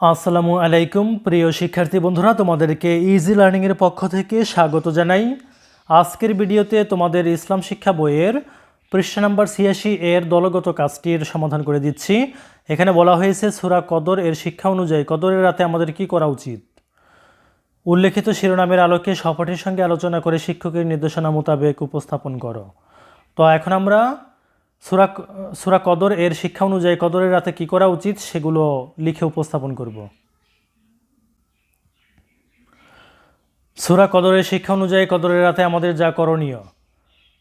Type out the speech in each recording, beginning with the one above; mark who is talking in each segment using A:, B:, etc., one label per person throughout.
A: আসসালামু আলাইকুম, প্রিয় শিক্ষার্থী বন্ধুরা, তোমাদেরকে ইজি লার্নিংয়ের পক্ষ থেকে স্বাগত জানাই। আজকের ভিডিওতে তোমাদের ইসলাম শিক্ষা বইয়ের পৃষ্ঠা নাম্বার ছিয়াশি এর দলগত কাজটির সমাধান করে দিচ্ছি। এখানে বলা হয়েছে, সুরা কদর এর শিক্ষা অনুযায়ী কদরের রাতে আমাদের কি করা উচিত? উল্লেখিত শিরোনামের আলোকে সহপাঠীর সঙ্গে আলোচনা করে শিক্ষকের নির্দেশনা মোতাবেক উপস্থাপন করো। তো এখন আমরা সুরা সুরা কদর এর শিক্ষা অনুযায়ী কদরের রাতে কি করা উচিত সেগুলো লিখে উপস্থাপন করব। সুরা কদরের শিক্ষা অনুযায়ী কদরের রাতে আমাদের যা করণীয়।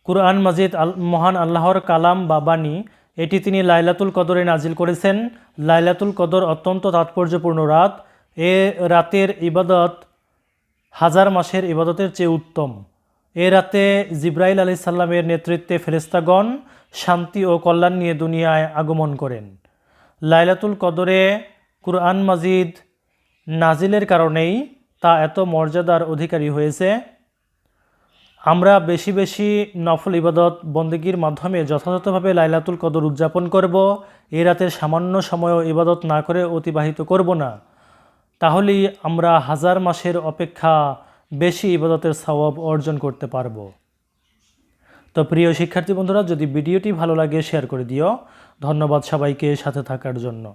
A: কুরআন মাজিদ আল, মহান আল্লাহর কালাম বা বাণী, এটি তিনি লাইলাতুল কদরে নাজিল করেছেন। লাইলাতুল কদর অত্যন্ত তাৎপর্যপূর্ণ রাত। এ রাতের ইবাদত হাজার মাসের ইবাদতের চেয়ে উত্তম। এ রাতে জিব্রাইল আলি সাল্লামের নেতৃত্বে ফেরেস্তাগণ শান্তি ও কল্যাণ নিয়ে দুনিয়ায় আগমন করেন। লাইলাতুল কদরে কুরআন মাজিদ নাজিলের কারণেই তা এত মর্যাদার অধিকারী হয়েছে। আমরা বেশি বেশি নফল ইবাদত বন্দেগীর মাধ্যমে যথাযথভাবে লাইলাতুল কদর উদযাপন করব। এ রাতের সামান্য সময়ও ইবাদত না করে অতিবাহিত করব না। তাহলেই আমরা হাজার মাসের অপেক্ষা বেশি ইবাদতের সওয়াব অর্জন করতে পারব। তো প্রিয় শিক্ষার্থী বন্ধুরা, যদি ভিডিওটি ভালো লাগে শেয়ার করে দিও। ধন্যবাদ সবাইকে সাথে থাকার জন্য।